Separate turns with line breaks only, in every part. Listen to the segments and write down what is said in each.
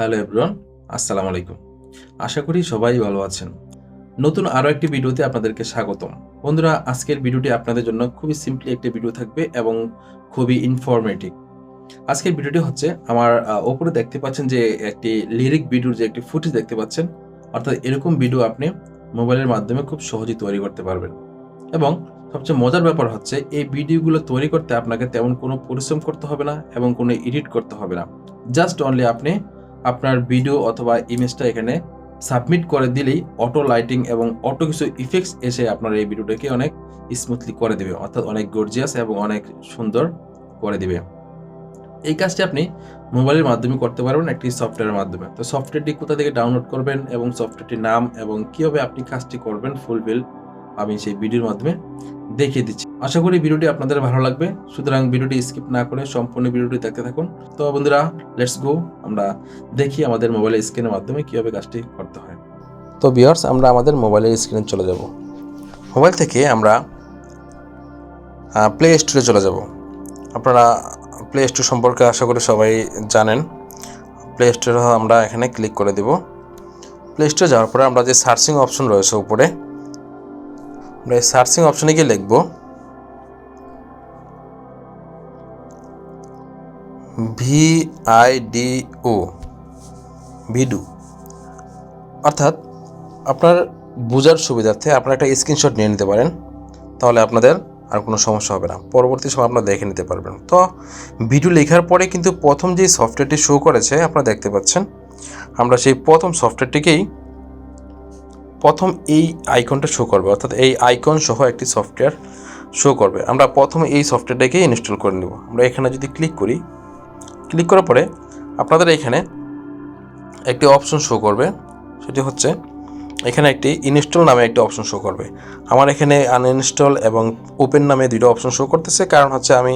Hello everyone, আসসালামু আলাইকুম। আশা করি সবাই ভালো আছেন। নতুন আরও একটি ভিডিওতে আপনাদেরকে স্বাগতম। বন্ধুরা, আজকের ভিডিওটি আপনাদের জন্য খুবই সিম্পলি একটি ভিডিও থাকবে এবং খুবই ইনফরমেটিভ আজকের ভিডিওটি হচ্ছে আমার ওপরে দেখতে পাচ্ছেন যে একটি লিরিক ভিডিওর যে একটি ফুটেজ দেখতে পাচ্ছেন। অর্থাৎ এরকম ভিডিও আপনি মোবাইলের মাধ্যমে খুব সহজেই তৈরি করতে পারবেন। এবং সবচেয়ে মজার ব্যাপার হচ্ছে, এই ভিডিওগুলো তৈরি করতে আপনাকে তেমন কোনো পরিশ্রম করতে হবে না এবং কোনো এডিট করতে হবে না। জাস্ট অনলি আপনি আপনার ভিডিও অথবা ইমেজটা এখানে সাবমিট করে দিলেই অটো লাইটিং এবং অটো কিছু ইফেক্টস এসে আপনার এই ভিডিওটাকে অনেক স্মুথলি করে দেবে। অর্থাৎ অনেক গর্জিয়াস এবং অনেক সুন্দর করে দিবে। এই কাজটি আপনি মোবাইলের মাধ্যমে করতে পারবেন, একটি সফটওয়্যারের মাধ্যমে। তো সফটওয়্যারটি কোথা থেকে ডাউনলোড করবেন এবং সফটওয়্যারটির নাম এবং কীভাবে আপনি কাজটি করবেন ফুলফিল আমি সেই ভিডিওর মাধ্যমে দেখিয়ে দিচ্ছি। আশা করি ভিডিওটি আপনাদের ভালো লাগবে। সুতরাং ভিডিওটি স্কিপ না করে সম্পূর্ণ ভিডিওটি দেখতে থাকুন। তো বন্ধুরা লেটস গো আমরা দেখি আমাদের মোবাইলের স্ক্রিনের মাধ্যমে কীভাবে কাজটি করতে হয়। তো বিয়ার্স আমরা আমাদের মোবাইলের স্ক্রিনে চলে যাব। মোবাইল থেকে আমরা প্লে স্টোরে চলে যাব। আপনারা প্লে স্টোর সম্পর্কে আশা করি সবাই জানেন। প্লে স্টোরে আমরা এখানে ক্লিক করে দেব। প্লে স্টোরে যাওয়ার পরে আমরা যে সার্চিং অপশন রয়েছে উপরে, আমরা এই সার্চিং অপশনে গিয়ে লিখব V I D O video. অর্থাৎ আপনার বোঝার সুবিধার্থে আপনারা একটা স্ক্রিনশট নিয়ে নিতে পারেন, তাহলে আপনাদের আর কোনো সমস্যা হবে না। পরবর্তী সময় আপনারা দেখে নিতে পারবেন। তো ভিডিও লেখার পরে কিন্তু প্রথম যে সফটওয়্যারটি শো করেছে, আপনারা দেখতে পাচ্ছেন, আমরা সেই প্রথম সফটওয়্যারটিকেই প্রথম এই আইকনটা শো করবে, অর্থাৎ এই আইকন সহ একটি সফটওয়্যার শো করবে। আমরা প্রথমে এই সফটওয়্যারটাকেই ইনস্টল করে নেব। আমরা এখানে যদি ক্লিক করি ক্লিক করার পরে আপনাদের এখানে একটি অপশন শো করবে। সেটি হচ্ছে এখানে একটি ইনস্টল নামে একটি অপশন শো করবে। আমার এখানে আনইনস্টল এবং ওপেন নামে দুটো অপশন শো করতেছে। কারণ হচ্ছে আমি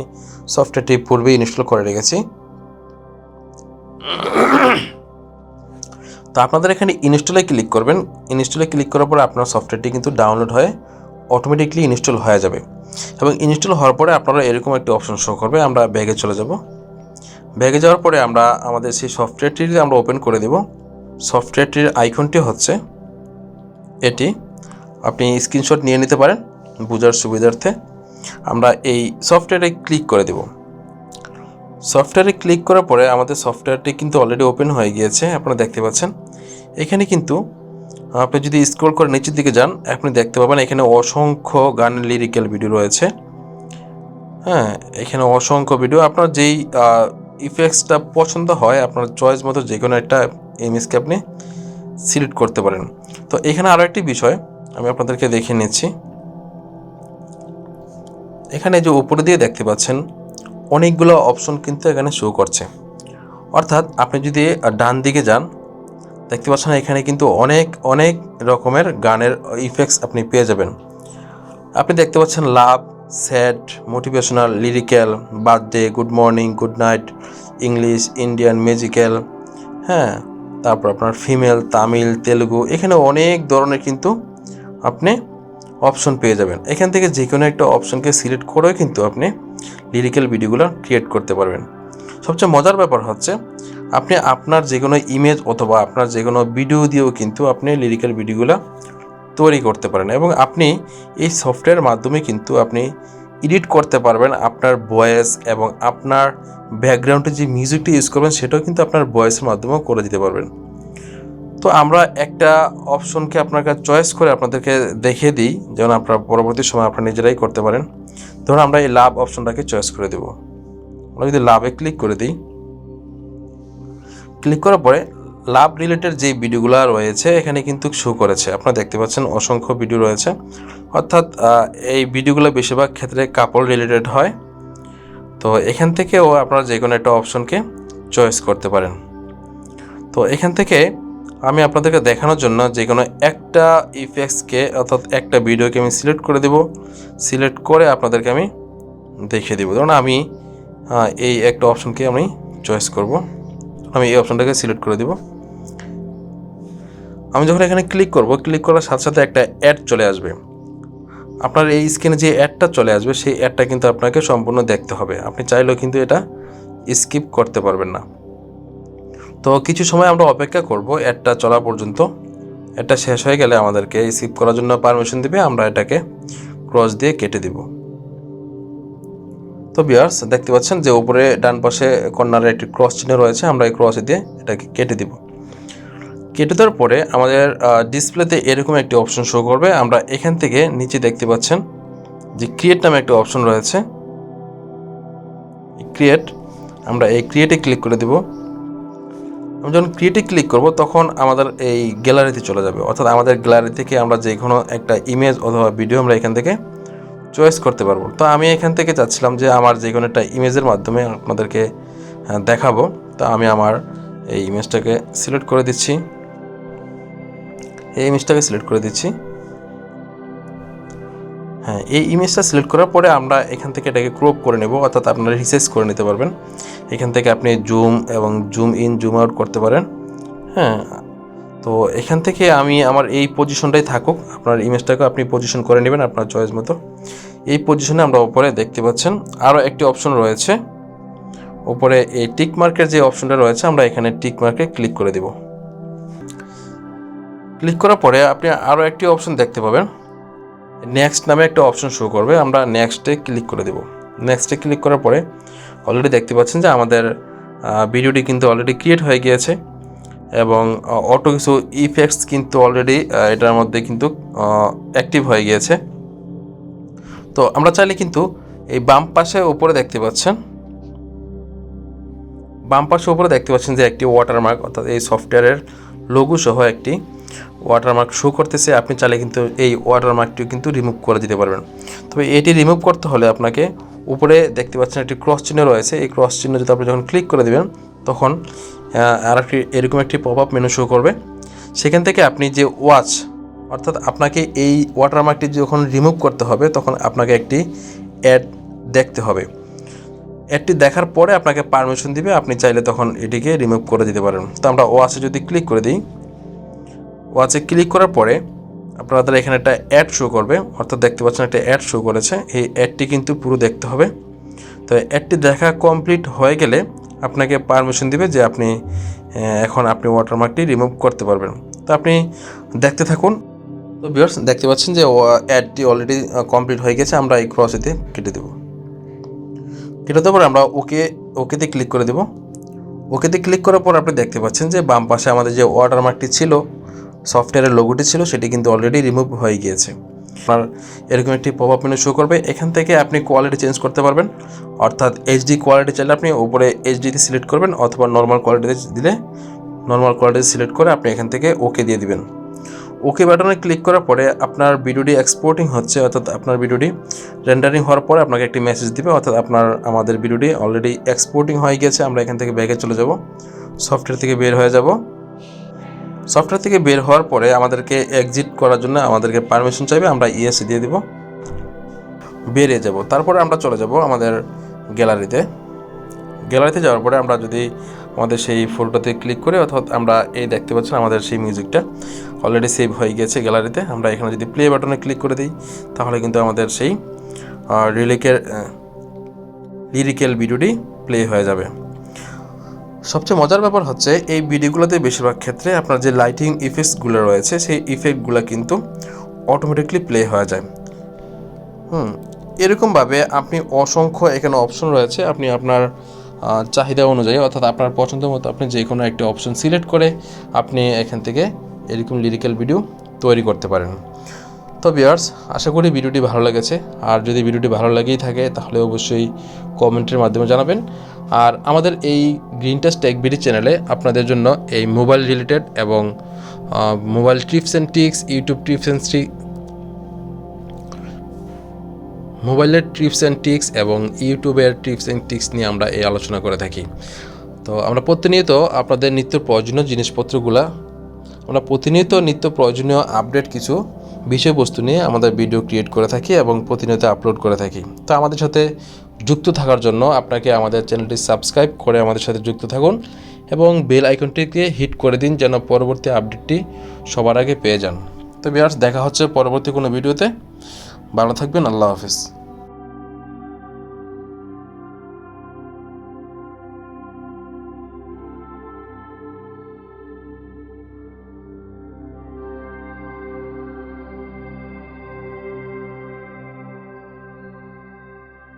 সফটওয়্যারটি পূর্বেই ইনস্টল করে রেখেছি। তো আপনাদের এখানে ইনস্টলে ক্লিক করবেন। ইনস্টলে ক্লিক করার পরে আপনার সফটওয়্যারটি কিন্তু ডাউনলোড হয়ে অটোমেটিকলি ইনস্টল হয়ে যাবে। এবং ইনস্টল হওয়ার পরে আপনারা এরকম একটি অপশন শো করবে। আমরা ব্যাগে চলে যাব। ব্যাগে যাওয়ার পরে আমরা আমাদের সেই সফটওয়্যারটি আমরা ওপেন করে দেব। সফটওয়্যারটির আইকনটি হচ্ছে এটি। আপনি স্ক্রিনশট নিয়ে নিতে পারেন বোঝার সুবিধার্থে। আমরা এই সফটওয়্যারে ক্লিক করে দেব। সফটওয়্যারে ক্লিক করার পরে আমাদের সফটওয়্যারটি কিন্তু অলরেডি ওপেন হয়ে গিয়েছে, আপনারা দেখতে পাচ্ছেন। এখানে কিন্তু আপনি যদি স্ক্রল করে নিচের দিকে যান, আপনি দেখতে পাবেন এখানে অসংখ্য গানের লিরিক্যাল ভিডিও রয়েছে। হ্যাঁ এখানে অসংখ্য ভিডিও আপনার যেই ইফেক্টসটা পছন্দ হয়, আপনার চয়েস মতো যে কোনো একটা ইমেজকে আপনি সিলেক্ট করতে পারেন। তো এখানে আরও একটি বিষয় আমি আপনাদেরকে দেখিয়ে নিচ্ছি। এখানে যে উপরে দিয়ে দেখতে পাচ্ছেন, অনেকগুলো অপশন কিন্তু এখানে শো করছে। অর্থাৎ আপনি যদি ডান দিকে যান, দেখতে পাচ্ছেন এখানে কিন্তু অনেক অনেক রকমের গানের ইফেক্টস আপনি পেয়ে যাবেন। আপনি দেখতে পাচ্ছেন love sad, motivational, lyrical birthday good morning, good night, English, Indian musical হ্যাঁ তারপর আপনার ফিমেল, তামিল, তেলুগু, এখানে অনেক ধরনের কিন্তু আপনি অপশন পেয়ে যাবেন। এখান থেকে যে কোনো একটা অপশনকে সিলেক্ট করেও কিন্তু আপনি লিরিক্যাল ভিডিওগুলো ক্রিয়েট করতে পারবেন। সবচেয়ে মজার ব্যাপার হচ্ছে, আপনি আপনার যে কোনো ইমেজ অথবা আপনার যে কোনো ভিডিও দিয়েও কিন্তু আপনি লিরিক্যাল ভিডিওগুলো তৈরি করতে পারেন এবং আপনি এই সফটওয়্যারের মাধ্যমে কিন্তু আপনি এডিট করতে পারবেন আপনার ভয়েস এবং আপনার ব্যাকগ্রাউন্ডে যে মিউজিকটি ইউজ করবেন সেটাও কিন্তু আপনার ভয়েসের মাধ্যমেও করে দিতে পারবেন। তো আমরা একটা অপশনকে আপনার কাছে চয়েস করে আপনাদেরকে দেখিয়ে দিই, যেমন আপনার পরবর্তী সময় আপনারা নিজেরাই করতে পারেন। ধরুন আমরা এই লাভ অপশনটাকে চয়েস করে দেব। আমরা যদি লাভে ক্লিক করে দিই, ক্লিক করার পরে লাভ রিলেটেড যে ভিডিওগুলো রয়েছে, এখানে কিন্তু শো করেছে। আপনারা দেখতে পাচ্ছেন অসংখ্য ভিডিও রয়েছে। অর্থাৎ এই ভিডিওগুলো বেশিরভাগ ক্ষেত্রে কাপড় রিলেটেড হয়। তো এখান থেকেও আপনারা যে কোনো একটা অপশনকে চয়েস করতে পারেন। তো এখান থেকে আমি আপনাদেরকে দেখানোর জন্য যে কোনো একটা ইফেক্টসকে অর্থাৎ একটা ভিডিওকে আমি সিলেক্ট করে দেব। সিলেক্ট করে আপনাদেরকে আমি দেখিয়ে দেবো। ধরুন আমি এই একটা অপশনকে আমি চয়েস করব। আমি এই অপশনটাকে সিলেক্ট করে দেব। আমি যখন এখানে ক্লিক করব, ক্লিক করার সাথে সাথে একটা অ্যাড চলে আসবে। আপনার এই স্ক্রিনে যে অ্যাডটা চলে আসবে, সেই অ্যাডটা কিন্তু আপনাকে সম্পূর্ণ দেখতে হবে। আপনি চাইলেও কিন্তু এটা স্কিপ করতে পারবেন না। তো কিছু সময় আমরা অপেক্ষা করব, অ্যাডটা চলা পর্যন্ত। এটা শেষ হয়ে গেলে আমাদেরকে স্কিপ করার জন্য পারমিশন দিবে। আমরা এটাকে ক্রস দিয়ে কেটে দিব। তো বিয়ার্স দেখতে পাচ্ছেন যে উপরে ডান পাশে কর্নারে একটি ক্রস চিহ্ন রয়েছে, আমরা এই ক্রস দিয়ে এটাকে কেটে দিব। কেটে দেওয়ার পরে আমাদের ডিসপ্লেতে এরকম একটি অপশন শো করবে। আমরা এখান থেকে নিচে দেখতে পাচ্ছেন যে ক্রিয়েট নামে একটা অপশন রয়েছে। ক্রিয়েট আমরা এই ক্রিয়েটে ক্লিক করে দেব। আমি যখন ক্রিয়েটে ক্লিক করব, তখন আমাদের এই গ্যালারিতে চলে যাবে। অর্থাৎ আমাদের গ্যালারি থেকে আমরা যে কোনো একটা ইমেজ অথবা ভিডিও আমরা এখান থেকে চয়েস করতে পারব। তো আমি এখান থেকে চাচ্ছিলাম যে আমার যে কোনো একটা ইমেজের মাধ্যমে আপনাদেরকে আহ, দেখাবো। তো আমি আমার এই ইমেজটাকে সিলেক্ট করে দিচ্ছি। এই ইমেজটাকে সিলেক্ট করে দিচ্ছি। হ্যাঁ এই ইমেজটা সিলেক্ট করার পরে আমরা এখান থেকে এটাকে ক্রপ করে নেব। অর্থাৎ আপনারা রিসাইজ করে নিতে পারবেন। এখান থেকে আপনি জুম এবং জুম ইন জুম আউট করতে পারেন। হ্যাঁ তো এখান থেকে আমি আমার এই পজিশনটাই থাকুক। আপনার ইমেজটাকে আপনি পজিশন করে নেবেন আপনার চয়েস মতো। এই পজিশনে আমরা ওপরে দেখতে পাচ্ছেন, আরও একটি অপশন রয়েছে। ওপরে এই টিক মার্কের যে অপশনটা রয়েছে, আমরা এখানে টিক মার্কে ক্লিক করে দেব। ক্লিক করার পরে আপনি আরও একটি অপশন দেখতে পাবেন। নেক্সট নামে একটা অপশন শো করবে, আমরা নেক্সটে ক্লিক করে দেব। নেক্সটে ক্লিক করার পরে অলরেডি দেখতে পাচ্ছেন যে আমাদের ভিডিওটি কিন্তু অলরেডি ক্রিয়েট হয়ে গিয়েছে। এবং অটো কিছু ইফেক্টস কিন্তু অলরেডি এটার মধ্যে কিন্তু অ্যাক্টিভ হয়ে গিয়েছে। তো আমরা চাইলে কিন্তু এই বাম পাশে উপরে দেখতে পাচ্ছেন, বাম পাশে উপরে দেখতে পাচ্ছেন যে একটি ওয়াটারমার্ক অর্থাৎ এই সফটওয়্যারের লোগো সহ একটি ওয়াটারমার্ক শো করতেছে। আপনি চাইলে কিন্তু এই ওয়াটারমার্কটিও কিন্তু রিমুভ করে দিতে পারবেন। তবে এটি রিমুভ করতে হলে আপনাকে উপরে দেখতে পাচ্ছেন একটি ক্রস চিহ্ন রয়েছে। এই ক্রস চিহ্ন যদি আপনি যখন ক্লিক করে দেবেন, তখন আর একটি এরকম একটি পপ আপ মেনু শো করবে। সেখান থেকে আপনি যে ওয়াচ অর্থাৎ আপনাকে এই ওয়াটারমার্কটি যখন রিমুভ করতে হবে, তখন আপনাকে একটি অ্যাড দেখতে হবে। অ্যাডটি দেখার পরে আপনাকে পারমিশন দিবে, আপনি চাইলে তখন এটিকে রিমুভ করে দিতে পারেন। তো আমরা ওয়াচে যদি ক্লিক করে দিই ওয়াচে ক্লিক করার পরে আপনাদের এখানে একটা অ্যাড শো করবে, অর্থাৎ দেখতে পাচ্ছেন একটা অ্যাড শো করেছে। এই অ্যাডটি কিন্তু পুরো দেখতে হবে। তো অ্যাডটি দেখা কমপ্লিট হয়ে গেলে আপনাকে পারমিশন দিবে যে আপনি এখন আপনি ওয়াটারমার্কটি রিমুভ করতে পারবেন। তো আপনি দেখতে থাকুন। তো ভিউয়ার্স দেখতে পাচ্ছেন যে অ্যাডটি অলরেডি কমপ্লিট হয়ে গেছে। আমরা এই ক্রসেতে কেটে দেবো। কেটে দেওয়ার পরে আমরা ওকে ওকেতে ক্লিক করে দেব। ওকেতে ক্লিক করার পর আপনি দেখতে পাচ্ছেন যে, বাম পাশে আমাদের যে ওয়াটারমার্কটি ছিল সফটওয়্যারের লোগোটি ছিল, সেটি কিন্তু অলরেডি রিমুভ হয়ে গিয়েছে। আপনার এরকম একটি পপ আপ মেনু শো করবে, এখান থেকে আপনি কোয়ালিটি চেঞ্জ করতে পারবেন। অর্থাৎ এইচডি কোয়ালিটি চাইলে আপনি উপরে এইচডিতে সিলেক্ট করবেন অথবা নর্মাল কোয়ালিটিতে দিলে নর্মাল কোয়ালিটি সিলেক্ট করে আপনি এখান থেকে ওকে দিয়ে দিবেন। ওকে বাটনে ক্লিক করার পরে আপনার ভিডিওটি এক্সপোর্টিং হচ্ছে, অর্থাৎ আপনার ভিডিওটি রেন্ডারিং হওয়ার পরে আপনাকে একটি মেসেজ দিবে, অর্থাৎ আপনার, আমাদের ভিডিওটি অলরেডি এক্সপোর্টিং হয়ে গেছে, আমরা এখান থেকে ব্যাগে চলে যাব সফটওয়্যার থেকে বের হয়ে যাব। সফটওয়্যার থেকে বের হওয়ার পরে আমাদেরকে এক্সিট করার জন্য আমাদেরকে পারমিশন চাইবে, আমরা ইএস দিয়ে দিব। বেরিয়ে যাব। তারপরে আমরা চলে যাব আমাদের গ্যালারিতে গ্যালারিতে যাওয়ার পরে আমরা যদি আমাদের সেই ফটোতে ক্লিক করি, অর্থাৎ আমরা এই দেখতে পাচ্ছেন আমাদের সেই মিউজিকটা অলরেডি সেভ হয়ে গিয়েছে গ্যালারিতে আমরা এখানে যদি প্লে বাটনে ক্লিক করে দিই, তাহলে কিন্তু আমাদের সেই রিলিকের লিরিক্যাল ভিডিওটি প্লে হয়ে যাবে। সবচেয়ে মজার ব্যাপার হচ্ছে এই ভিডিওগুলোতে বেশিরভাগ ক্ষেত্রে আপনার যে লাইটিং ইফেক্টসগুলো রয়েছে, সেই ইফেক্টগুলো কিন্তু অটোমেটিকলি প্লে হয়ে যায়। হুম, এরকমভাবে আপনি অসংখ্য এখানে অপশন রয়েছে। আপনি আপনার চাহিদা অনুযায়ী, অর্থাৎ আপনার পছন্দ মতো আপনি যে কোনো একটি অপশন সিলেক্ট করে আপনি এখান থেকে এরকম লিরিক্যাল ভিডিও তৈরি করতে পারেন। তো বিয়ার্স আশা করি ভিডিওটি ভালো লেগেছে। আর যদি ভিডিওটি ভালো লাগেই থাকে, তাহলে অবশ্যই কমেন্টের মাধ্যমে জানাবেন। আর আমাদের এই গ্রিন টাচ টেক বিডি চ্যানেলে আপনাদের জন্য এই মোবাইল রিলেটেড এবং mobile tips and tricks YouTube tips and মোবাইলের টিপস অ্যান্ড টিক্স এবং ইউটিউবের টিপস অ্যান্ড টিক্স নিয়ে আমরা এই আলোচনা করে থাকি। তো আমরা প্রতিনিয়ত আপনাদের নিত্য প্রয়োজনীয় জিনিসপত্রগুলা, আমরা প্রতিনিয়ত নিত্য প্রয়োজনীয় আপডেট কিছু বিষয়বস্তু নিয়ে আমাদের ভিডিও ক্রিয়েট করে থাকি এবং প্রতিনিয়ত আপলোড করে থাকি। তো আমাদের সাথে যুক্ত থাকার জন্য আপনাকে আমাদের চ্যানেলটি সাবস্ক্রাইব করে আমাদের সাথে যুক্ত থাকুন এবং বেল আইকনটিকে হিট করে দিন যেন পরবর্তী আপডেটটি সবার আগে পেয়ে যান। তো বিয়ার্স দেখা হচ্ছে পরবর্তী কোনো ভিডিওতে ভালো থাকবেন, আল্লাহ হাফিজ।